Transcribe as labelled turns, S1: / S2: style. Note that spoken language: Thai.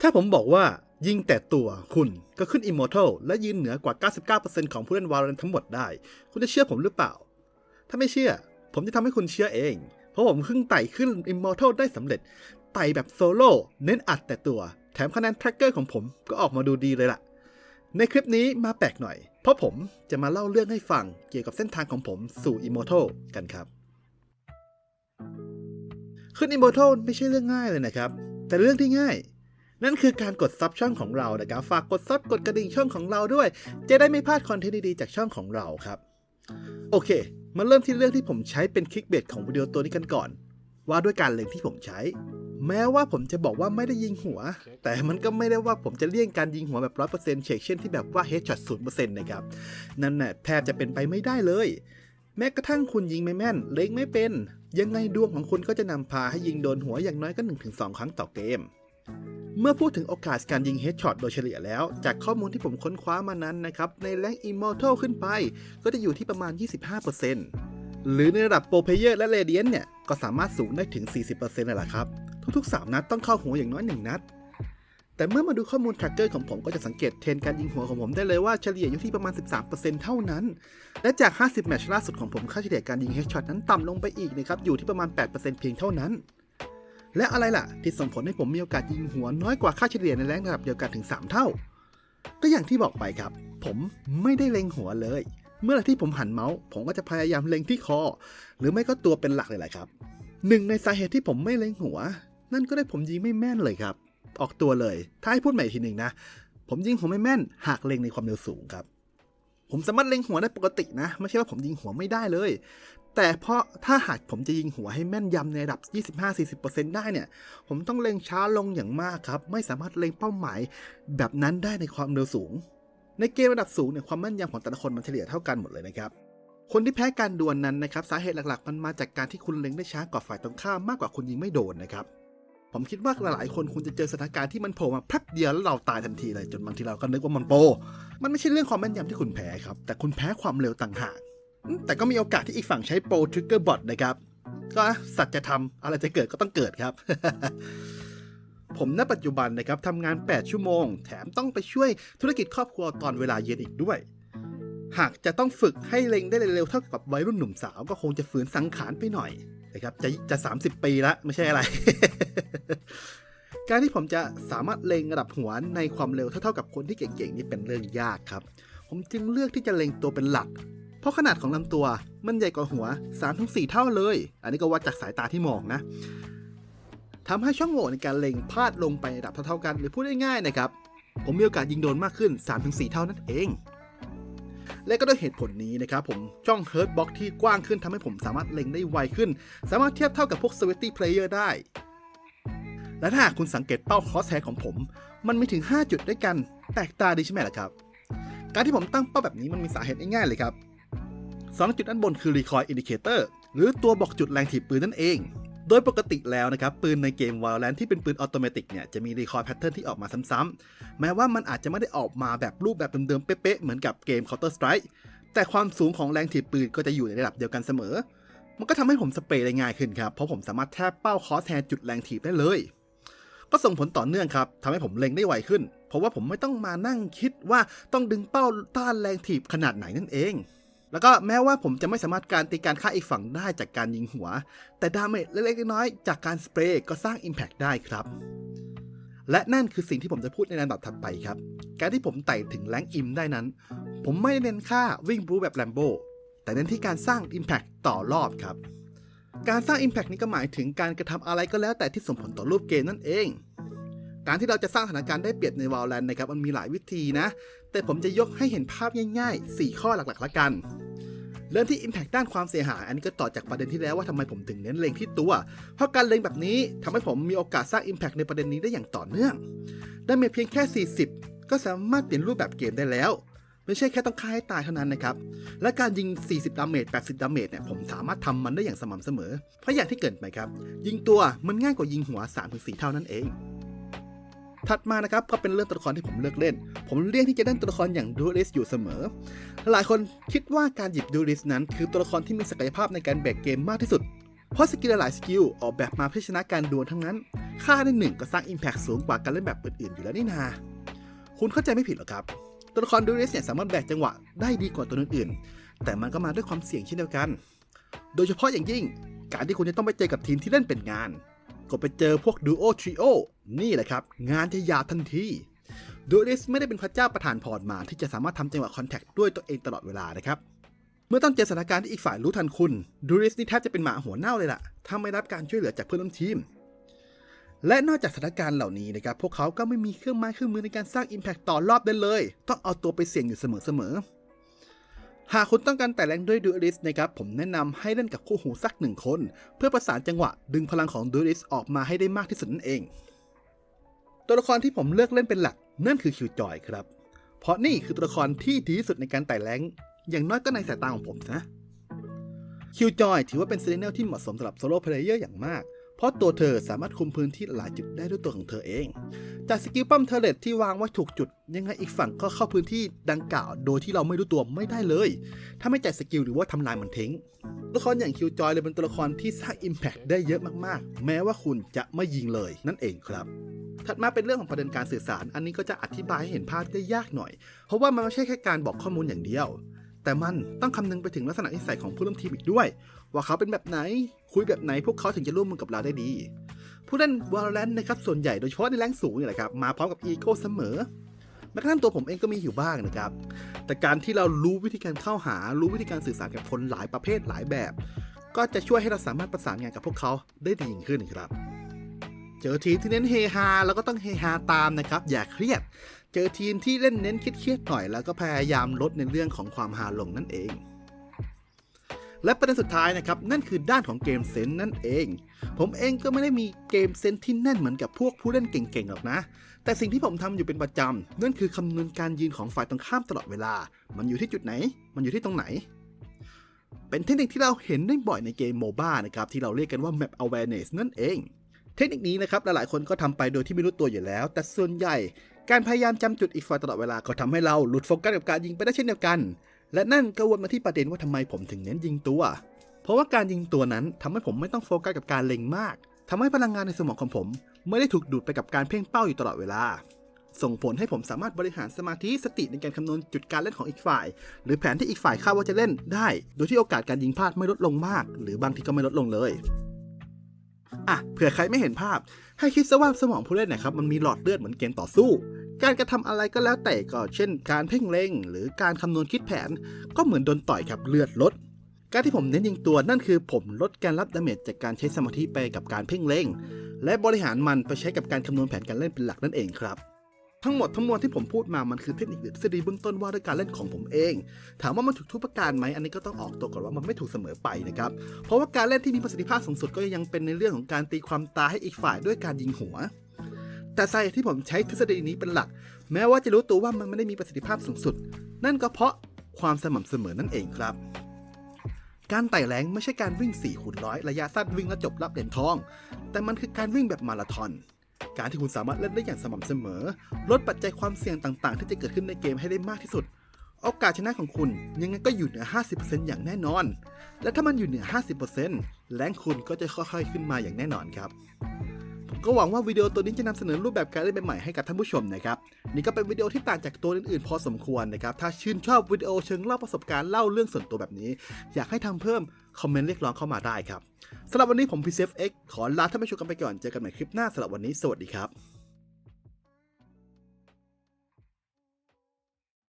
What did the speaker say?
S1: ถ้าผมบอกว่ายิงแต่ตัวคุณก็ขึ้น Immortal และยืนเหนือกว่า 99%ของผู้เล่น Valorant ทั้งหมดได้ คุณจะเชื่อผมหรือเปล่า ถ้าไม่เชื่อ ผมจะทำให้คุณเชื่อเอง เพราะผมเพิ่งไต่ขึ้น Immortal ได้สำเร็จ ไต่แบบโซโล่เน้นอัดแต่ตัว แถมคะแนน tracker ของผมก็ออกมาดูดีเลยล่ะ ในคลิปนี้มาแปลกหน่อย เพราะผมจะมาเล่าเรื่องให้ฟังเกี่ยวกับเส้นทางของผมสู่ Immortal กันครับ ขึ้น Immortal ไม่ใช่เรื่องง่ายเลยนะครับ แต่เรื่องที่ง่าย นั่นคือการกดซับช่องของเรานะครับฝากกดซับกดกระดิ่งช่องของเราด้วย จะได้ไม่พลาดคอนเทนต์ดีๆจากช่องของเราครับ โอเค มาเริ่มที่เรื่องที่ผมใช้เป็นคลิกเบสของวิดีโอตัวนี้กันก่อน ว่าด้วยการเล็งที่ผมใช้ แม้ว่าผมจะบอกว่าไม่ได้ยิงหัว แต่มันก็ไม่ได้ว่าผมจะเลี่ยงการยิงหัวแบบร้อยเปอร์เซ็นต์เชกเช่นที่แบบว่าเฮดช็อตศูนย์เปอร์เซ็นต์นะครับนั่นน่ะแทบจะเป็นไปไม่ได้เลย แม้กระทั่งคุณยิงไม่แม่น เล็งไม่เป็น ยังไงดวงของคุณก็จะนำพาให้ยิงโดนหัวอย่างน้อยก็1-2 ครั้งต่อเกม เมื่อพูดถึงโอกาสการยิงเฮดช็อตโดยเฉลี่ยแล้ว จากข้อมูลที่ผมค้นคว้ามานั้นนะครับ ในแรงอิมมอร์ทัลขึ้นไป ก็จะอยู่ที่ประมาณ 25%หรือในระดับโปรเพเยอร์และเรเดียนเนี่ย ก็สามารถสูงได้ถึง 40%เลยล่ะครับ ทุกๆ 3 นัดต้องเข้าหัวอย่างน้อย 1 นัด แต่เมื่อมาดูข้อมูล tracker ของผมก็จะสังเกตเทรนการยิงหัวของผมได้เลยว่าเฉลี่ยอยู่ที่ประมาณ 13%เท่านั้น และจาก 50 แมตช์ล่าสุดของผมค่าเฉลี่ยการยิงเฮดช็อตนั้นต่ำลงไปอีกนะครับอยู่ที่ประมาณ 8%เพียงเท่านั้น และอะไรล่ะ ที่ส่งผลให้ผมมีโอกาสยิงหัวน้อยกว่าค่าเฉลี่ยในแรงระดับเดียวกันถึง 3 เท่า ก็อย่างที่บอกไปครับ ผมไม่ได้เล็งหัวเลย เมื่อไรที่ผมหันเมาส์ ผมก็จะพยายามเล็งที่คอ หรือไม่ก็ตัวเป็นหลักเลยแหละครับหนึ่งในสาเหตุที่ผมไม่เล็งหัว นั่นก็ได้ผมยิงไม่แม่นเลยครับ ออกตัวเลย ถ้าให้พูดใหม่อีกทีหนึ่งนะ ผมยิงหัวไม่แม่น หากเล็งในความเร็วสูงครับผมสามารถเล็งหัวได้ปกตินะ ไม่ใช่ว่าผมยิงหัวไม่ได้เลย แต่เพราะถ้าหากผมจะยิงหัวให้แม่นยำในระดับ 25-40%ได้เนี่ย ผมต้องเล็งช้าลงอย่างมากครับ ไม่สามารถเล็งเป้าหมายแบบนั้นได้ในความเร็วสูง ในเกมระดับสูงเนี่ยความแม่นยำของแต่ละคนมันเฉลี่ยเท่ากันหมดเลยนะครับคนที่แพ้การดวลนั้นนะครับสาเหตุหลักๆ มันมาจากการที่คุณเล็งได้ช้ากว่าฝ่ายตรงข้ามมากกว่าคุณยิงไม่โดนนะครับ ผมคิดว่าหลายๆคนคงจะเจอสถานการณ์ที่มันโผล่มาแป๊บเดียวแล้วเราตายทันทีเลยจนบางทีเราก็นึกว่ามันโป มันไม่ใช่เรื่องความแม่นยำที่คุณแพ้ครับ แต่คุณแพ้ความเร็วต่างหาก แต่ก็มีโอกาสที่อีกฝั่งใช้โปรทริกเกอร์บอทนะครับ ก็สัจธรรมอะไรจะเกิดก็ต้องเกิดครับ ผมณปัจจุบันนะครับทำงาน 8 ชั่วโมง แถมต้องไปช่วยธุรกิจครอบครัวตอนเวลาเย็นอีกด้วย หากจะต้องฝึกให้เล็งได้เร็วเท่ากับวัยรุ่นหนุ่มสาว ก็คงจะฝืนสังขารไปหน่อยนะครับจะจะ 30 ปีละไม่ใช่อะไร การที่ผมจะสามารถเล็งระดับหัวในความเร็วเท่าๆกับคนที่เก่งๆนี่เป็นเรื่องยากครับ ผมจึงเลือกที่จะเล็งตัวเป็นหลัก เพราะขนาดของลำตัวมันใหญ่กว่าหัว3-4เท่าเลย อันนี้ก็วัดจากสายตาที่มองนะทำให้ช่องโหว่ในการเล็งพลาดลงไประดับเท่าๆกัน หรือพูดง่ายๆนะครับ ผมมีโอกาสยิงโดนมากขึ้น 3-4 เท่านั่นเอง และก็ด้วยเหตุผลนี้นะครับผมช่องเฮิร์ตบ็อกที่กว้างขึ้นทำให้ผมสามารถเล็งได้ไวขึ้น สามารถเทียบเท่ากับพวกสวิตตี้เพลเยอร์ได้ และถ้าหากคุณสังเกตเป้าคอสแฮร์ของผม มันมีถึง 5 จุดด้วยกันแปลกตาดีใช่ไหมล่ะครับ การที่ผมตั้งเป้าแบบนี้มันมีสาเหตุง่ายๆเลยครับ สองจุดด้านบนคือ Recoil Indicator หรือตัวบอกจุดแรงถีบปืนนั่นเอง โดยปกติแล้วนะครับ ปืนในเกม Valorant ที่เป็นปืนออโตเมติกเนี่ยจะมี Recoil Pattern ที่ออกมาซ้ำๆ แม้ว่ามันอาจจะไม่ได้ออกมาแบบรูปแบบเดิมๆ เป๊ะๆ เหมือนกับเกม Counter Strike แต่ความสูงของแรงถีบปืนก็จะอยู่ในระดับเดียวกันเสมอ มันก็ทำให้ผมสเปรย์ได้ง่ายขึ้นครับ เพราะผมสามารถแทบเป้าคอสแฮร์จุดแรงถีบได้เลย ก็ส่งผลต่อเนื่องครับทำให้ผมเล็งได้ไวขึ้น เพราะว่าผมไม่ต้องมานั่งคิดว่าต้องดึงเป้าต้านแรงถีบขนาดไหนนั่นเอง แล้วก็แม้ว่าผมจะไม่สามารถการตีการฆ่าอีกฝั่งได้จากการยิงหัว แต่ดาเมจเล็กๆน้อยๆจากการสเปรย์ก็สร้าง Impact ได้ครับ และนั่นคือสิ่งที่ผมจะพูดในลำดับถัดไปครับ การที่ผมไต่ถึงแรงอิมได้นั้น ผมไม่ได้เน้นค่าวิ่งบูแบบแลมโบแต่เน้นที่การสร้าง Impact ต่อรอบครับ การสร้าง Impact นี้ก็หมายถึงการกระทำอะไรก็แล้วแต่ที่ส่งผลต่อรูปเกมนั่นเอง การที่เราจะสร้างสถานการณ์ได้เปรียบใน Valorant นะครับมันมีหลายวิธีนะ แต่ผมจะยกให้เห็นภาพง่าย ๆ 4 ข้อหลักๆละกัน เริ่มที่ Impact ด้านความเสียหาย อันนี้ก็ต่อจากประเด็นที่แล้วว่าทำไมผมถึงเน้นเล็งที่ตัว เพราะการเล็งแบบนี้ทำให้ผมมีโอกาสสร้าง Impact ในประเด็นนี้ได้อย่างต่อเนื่อง ได้เมเพียงแค่ 40 ก็สามารถเปลี่ยนรูปแบบเกมได้แล้วไม่ใช่แค่ต้องฆ่าให้ตายเท่านั้นนะครับ และการยิง 40 ดาเมจ 80 ดาเมจเนี่ย ผมสามารถทำมันได้อย่างสม่ำเสมอ เพราะอย่างที่เกรินไปครับ ยิงตัวมันง่ายกว่ายิงหัว 3-4 เท่านั้นเอง ถัดมานะครับก็เป็นเรื่องตัวละครที่ผมเลือกเล่น ผมเลี่ยงที่จะเล่นตัวละครอย่างดูริสอยู่เสมอ หลายคนคิดว่าการหยิบดูริสนั้น คือตัวละครที่มีศักยภาพในการแบกเกมมากที่สุด เพราะสกิลหลายสกิลออกแบบมาเพื่อชนะการดวลทั้งนั้น ค่าในหนึ่งก็สร้าง Impact สูงกว่าการเล่นแบบอื่นๆอยู่แล้วนี่นา คุณเข้าใจไม่ผิดหรอกครับ ตัวละครดูริสเนี่ยสามารถแบกจังหวะได้ดีกว่าตัวอื่นๆ แต่มันก็มาด้วยความเสี่ยงเช่นเดียวกัน โดยเฉพาะอย่างยิ่งการที่คุณจะต้องไปเจอกับทีมที่เล่นเป็นงาน ก็ไปเจอพวกดูโอทริโอนี่แหละครับ งานจะยาวทันทีดูริสไม่ได้เป็นพระเจ้าประทานพรมาที่จะสามารถทำจังหวะคอนแทคด้วยตัวเองตลอดเวลานะครับ เมื่อต้องเจอสถานการณ์ที่อีกฝ่ายรู้ทันคุณดูริสนี่แทบจะเป็นหมาหัวเน่าเลยล่ะถ้าไม่รับการช่วยเหลือจากเพื่อนร่วมทีม และนอกจากสถานการณ์เหล่านี้นะครับพวกเขาก็ไม่มีเครื่องไม้เครื่องมือในการสร้าง Impact ต่อรอบได้เลย ต้องเอาตัวไปเสี่ยงอยู่เสมอๆ หากคุณต้องการแต่แรงด้วยดูริสนะครับผมแนะนำให้เล่นกับคู่หูสักหนึ่งคน เพื่อประสานจังหวะดึงพลังของดูริสออกมาให้ได้มากที่สุดนั่นเอง ตัวละครที่ผมเลือกเล่นเป็นหลักนั่นคือคิวจอยครับ เพราะนี่คือตัวละครที่ดีที่สุดในการไต่แรงอย่างน้อยก็ในสายตาของผมนะคิวจอยถือว่าเป็นเซเลเนลที่เหมาะสมสำหรับโซโล่เพลเยอร์อย่างมากเพราะตัวเธอสามารถคุมพื้นที่หลายจุดได้ด้วยตัวของเธอเอง จากสกิลปั้มเทเลตที่วางไว้ถูกจุด ยังไงอีกฝั่งก็เข้าพื้นที่ดังกล่าว โดยที่เราไม่รู้ตัวไม่ได้เลย ถ้าไม่จ่ายสกิลหรือว่าทำลายมันทิ้งตัวละครอย่างคิวจอยเลยเป็นตัวละครที่สร้าง Impact ได้เยอะมากๆ แม้ว่าคุณจะไม่ยิงเลยนั่นเองครับถัดมาเป็นเรื่องของประเด็นการสื่อสาร อันนี้ก็จะอธิบายให้เห็นภาพได้ยากหน่อย เพราะว่ามันไม่ใช่แค่การบอกข้อมูลอย่างเดียว แต่มันต้องคำนึงไปถึงลักษณะนิสัยของผู้ร่วมทีมอีกด้วย ว่าเขาเป็นแบบไหน คุยแบบไหนพวกเขาถึงจะร่วมมือกับเราได้ดี ผู้เล่น Valorant นะครับส่วนใหญ่โดยเฉพาะในแรงสูงนี่แหละครับมาพร้อมกับอีโก้เสมอแม้กระทั่งตัวผมเองก็มีอยู่บ้างนะครับ แต่การที่เรารู้วิธีการเข้าหา รู้วิธีการสื่อสารกับคนหลายประเภทหลายแบบ ก็จะช่วยให้เราสามารถประสานงานกับพวกเขาได้ดียิ่งขึ้นครับ เจอทีมที่เน้นเฮฮาแล้วก็ต้องเฮฮาตามนะครับ อย่าเครียด เจอทีมที่เล่นเน้นคิดเครียดหน่อยแล้วก็พยายามลดในเรื่องของความฮาลงนั่นเอง และประเด็นสุดท้ายนะครับ นั่นคือด้านของเกมเซนนั่นเอง ผมเองก็ไม่ได้มีเกมเซนที่แน่นเหมือนกับพวกผู้เล่นเก่งๆหรอกนะ แต่สิ่งที่ผมทำอยู่เป็นประจำนั่นคือคำนวณการยืนของฝ่ายตรงข้ามตลอดเวลา มันอยู่ที่จุดไหน มันอยู่ที่ตรงไหนเป็นเทคนิคที่เราเห็นได้บ่อยในเกมโมบ้านะครับที่เราเรียกกันว่า map awareness นั่นเอง เทคนิคนี้นะครับหลายๆคนก็ทำไปโดยที่ไม่รู้ตัวอยู่แล้ว แต่ส่วนใหญ่ การพยายามจำจุดอีกฝ่ายตลอดเวลาก็ทำให้เราหลุดโฟกัสกับการยิงไปได้เช่นเดียวกัน และนั่นก็วนมาที่ประเด็นว่าทำไมผมถึงเน้นยิงตัว เพราะว่าการยิงตัวนั้นทำให้ผมไม่ต้องโฟกัสกับการเล็งมากทำให้พลังงานในสมองของผม ไม่ได้ถูกดูดไปกับการเพ่งเป้าอยู่ตลอดเวลา ส่งผลให้ผมสามารถบริหารสมาธิสติในการคำนวณจุดการเล่นของอีกฝ่าย หรือแผนที่อีกฝ่ายคาดว่าจะเล่นได้ โดยที่โอกาสการยิงพลาดไม่ลดลงมาก หรือบางทีก็ไม่ลดลงเลย อะเผื่อใครไม่เห็นภาพ ให้คิดซะว่าสมองผู้เล่นนะครับมันมีหลอดเลือดเหมือนเกมต่อสู้ การกระทำอะไรก็แล้วแต่ก็เช่น การเพ่งเล็งหรือการคำนวณคิดแผน ก็เหมือนโดนต่อยครับเลือดลดการที่ผมเน้นยิงตัวนั่นคือผมลดการรับดาเมจจากการใช้สมาธิไปกับการเพ่งเล็งและบริหารมันไปใช้กับการคำนวณแผนการเล่นเป็นหลักนั่นเองครับ ทั้งหมดทั้งมวลที่ผมพูดมามันคือเทคนิคหรือทฤษฎีเบื้องต้นว่าด้วยการเล่นของผมเอง ถามว่ามันถูกทุกประการไหมอันนี้ก็ต้องออกตัวก่อนว่ามันไม่ถูกเสมอไปนะครับ เพราะว่าการเล่นที่มีประสิทธิภาพสูงสุดก็ยังเป็นในเรื่องของการตีความตาให้อีกฝ่ายด้วยการยิงหัว แต่สาเหตุที่ผมใช้ทฤษฎีนี้เป็นหลัก แม้ว่าจะรู้ตัวว่ามันไม่ได้มีประสิทธิภาพสูงสุด นั่นก็เพราะความสม่ำเสมอนั่นเองครับการไต่แรงไม่ใช่การวิ่ง4คูณร้อยระยะสั้นวิ่งแล้วจบรับเหรียญทอง แต่มันคือการวิ่งแบบมาราธอน การที่คุณสามารถเล่นได้อย่างสม่ำเสมอ ลดปัจจัยความเสี่ยงต่างๆ ที่จะเกิดขึ้นในเกมให้ได้มากที่สุด โอกาสชนะของคุณยังไงก็อยู่เหนือ 50%อย่างแน่นอน และถ้ามันอยู่เหนือ 50%แรงคุณก็จะค่อยๆ ขึ้นมาอย่างแน่นอนครับ ก็หวังว่าวิดีโอตัวนี้จะนำเสนอรูปแบบการเล่นใหม่ๆให้กับท่านผู้ชมนะครับนี่ก็เป็นวิดีโอที่ต่างจากตัวอื่นๆ พอสมควรนะครับถ้าชื่นชอบวิดีโอเชิงเล่าประสบการณ์เล่าเรื่องส่วนตัวแบบนี้ อยากให้ทำเพิ่มคอมเมนต์เรียกร้องเข้ามาได้ครับสำหรับวันนี้ผมพีเซฟเอ็กขอลาท่านผู้ชมกันไปก่อนเจอกันใหม่คลิปหน้าสำหรับวันนี้สวัสดีครับ